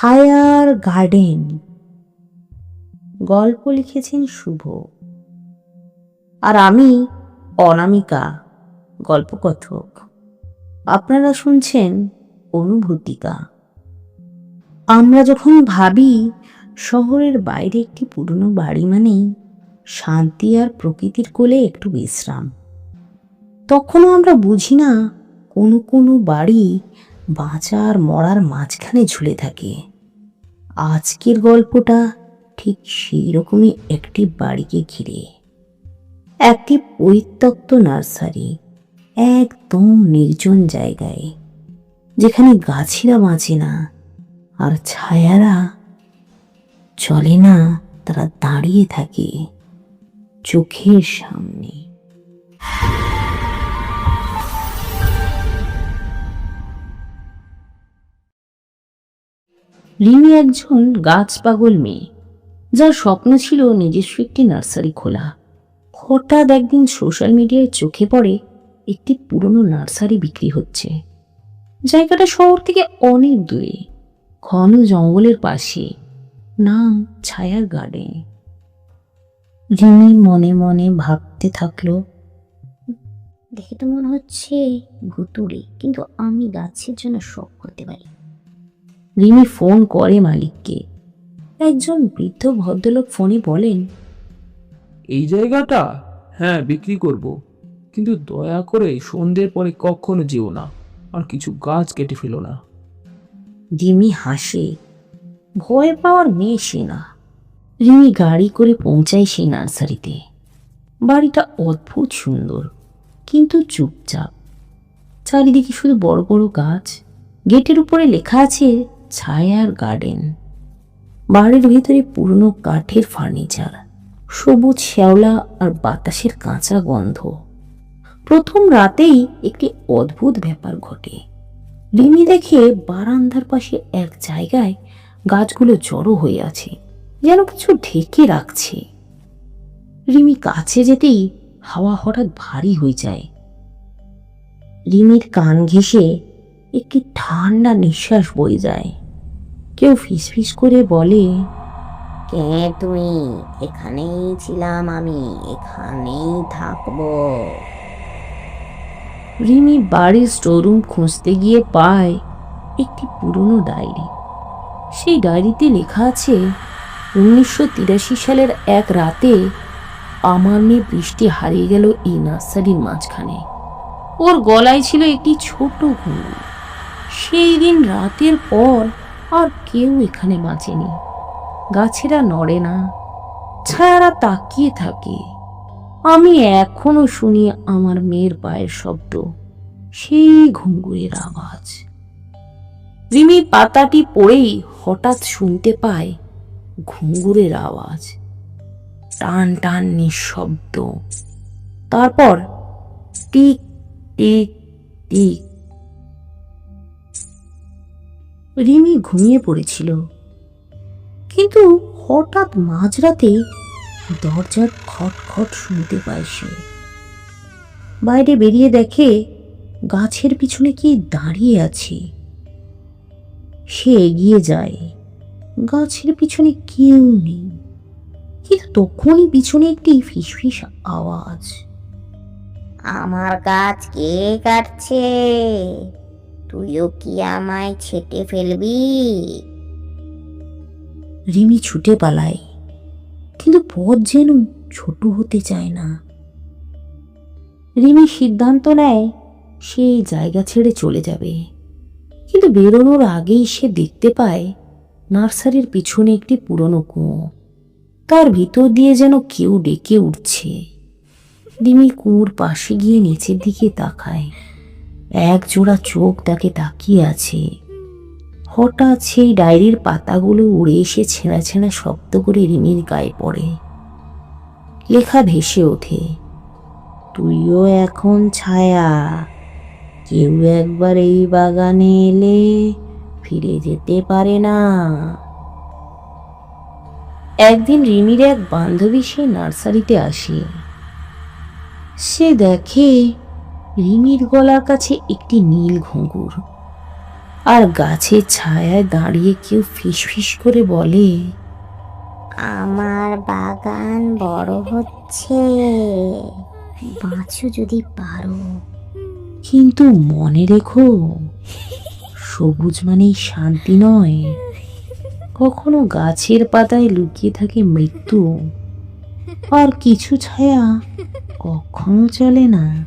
ছায়ার গার্ডেন। গল্প লিখেছেন শুভ। আর আমি অনামিকা, গল্পকথক। আপনারা শুনছেন অনুভূতিকা। আমরা যখন ভাবি শহরের বাইরে একটি পুরনো বাড়ি মানেই শান্তি আর প্রকৃতির কোলে একটু বিশ্রাম, তখনও আমরা বুঝি না কোনো কোনো বাড়ি বাঁচা আর মরার মাঝখানে ঝুলে থাকে। আজকের গল্পটা ঠিক সেই রকমই একটি বাড়িকে ঘিরে। একটি পরিত্যক্ত নার্সারি, একদম নির্জন জায়গায়, যেখানে গাছিরা বাঁচে না আর ছায়ারা চলে না, তারা দাঁড়িয়ে থাকে চোখের সামনে। রিমি একজন গাছ পাগল মেয়ে, যার স্বপ্ন ছিল নিজস্ব একটি নার্সারি খোলা। হঠাৎ একদিন সোশ্যাল মিডিয়ায় চোখে পড়ে একটি পুরনো নার্সারি বিক্রি হচ্ছে। জায়গাটা শহর থেকে অনেক দূরে, ঘন জঙ্গলের পাশে, নাম ছায়ার গার্ডেন রিমি মনে মনে ভাবতে থাকল, দেখে তো মনে হচ্ছে ভুতুড়ে, কিন্তু আমি গাছের জন্য শখ করতে পারি রিমি ফোন করে মালিককে। একজন বৃদ্ধ ভদ্রলোক ফোনে বলেন এই জায়গাটা? হ্যাঁ বিক্রি করব। কিন্তু দয়া করে সন্ধ্যের পরে কখনো যেও না। আর কিছু গাছ কেটে ফেলো না। রিমি হাসে ভয় পাওয়ার মেয়ে সে না। রিমি গাড়ি করে পৌঁছায় সেই নার্সারিতে। বাড়িটা অদ্ভুত সুন্দর কিন্তু চুপচাপ। চারিদিকে শুধু বড় বড় গাছ। গেটের উপরে লেখা আছে ছায়ার গার্ডেন। বাড়ির ভিতরে পুরনো কাঠের ফার্নিচার, সবুজ শ্যাওলা আর বাতাসের কাঁচা গন্ধ। প্রথম রাতেই একটি অদ্ভুত ব্যাপার ঘটে। রিমি দেখে বারান্দার পাশে এক জায়গায় গাছগুলো জড়ো হয়ে আছে, যেন কিছু ঢেকে রাখছে। রিমি কাছে যেতেই হাওয়া হঠাৎ ভারী হয়ে যায়। রিমির কান ঘেঁষে একটি ঠান্ডা নিঃশ্বাস বয়ে যায়। কেউ ফিসফিস করে বলে কে তুমি? এখানেই ছিলাম আমি এখানেই থাকব। রিমি বাড়ির স্টোররুম খুঁজতে গিয়ে পায় একটি পুরনো ডায়েরি। সেই ডায়েরিতে লেখা আছে উনিশশো তিরাশি সালের এক রাতে আমার মেয়ে বৃষ্টি হারিয়ে গেল এই নার্সারির মাঝখানে। ওর গলায় ছিল একটি ছোট ঘুঙুর সেই দিন রাতের পর আর কেউ এখানে বাঁচেনি। গাছেরা নড়ে না, ছায়ারা তাকিয়ে থাকে। আমি এখনও শুনি আমার মেয়ের পায়ের শব্দ, সেই ঘুঙ্গুরের আওয়াজ। রিমি পাতাটি পড়েই হঠাৎ শুনতে পায় ঘুঙ্গুরের আওয়াজ। টান টান নিঃশব্দ। তারপর টিক টিক টিক রিমি ঘুমিয়ে পড়েছিল। কিন্তু হঠাৎ মাঝরাতে দরজার খটখট শুনতে পায় সে। বাইরে বেরিয়ে দেখে গাছের পিছনে কি দাঁড়িয়ে আছে। সে এগিয়ে যায়। গাছের পিছনে কেউ নেই। কিন্তু তখনই পিছনে একটি ফিসফিস আওয়াজ। আমার গাছ কে কাটছে? তুইও কি আমায় ছেটে ফেলবি? রিমি ছুটে পালায়, কিন্তু পথ যেন ছোট হতে চায় না। রিমি সিদ্ধান্ত নেয়, সে এই জায়গা ছেড়ে চলে যাবে। কিন্তু বেরোনোর আগেই সে দেখতে পায়, নার্সারির পিছনে একটি পুরনো কুয়ো। তার ভিতর দিয়ে যেন কেউ ডেকে উঠছে। রিমি কুয়োর পাশে গিয়ে নিচের দিকে তাকায়। এক জোড়া চোখ তাকে তাকিয়ে আছে। হঠাৎ সেই ডায়েরির পাতাগুলো উড়ে এসে ছেঁড়া ছেঁড়া শব্দ করে রিমির গায়ে পড়ে। লেখা ভেসে ওঠে, তুইও এখন ছায়া, কেউ একবার এই বাগানে এলে ফিরে যেতে পারে না। একদিন রিমির এক বান্ধবী সেই নার্সারিতে আসে। সে দেখে রিমির গলার কাছে একটি নীল ঘুঙুর। আর গাছের ছায়ায় দাঁড়িয়ে কেউ ফিসফিস করে বলে আমার বাগান বড় হচ্ছে। বাঁচো যদি পারো। কিন্তু মনে রেখো সবুজ মানেই শান্তি নয়। কখনো গাছের পাতায় লুকিয়ে থাকে মৃত্যু আর কিছু ছায়া কখনো চলে না।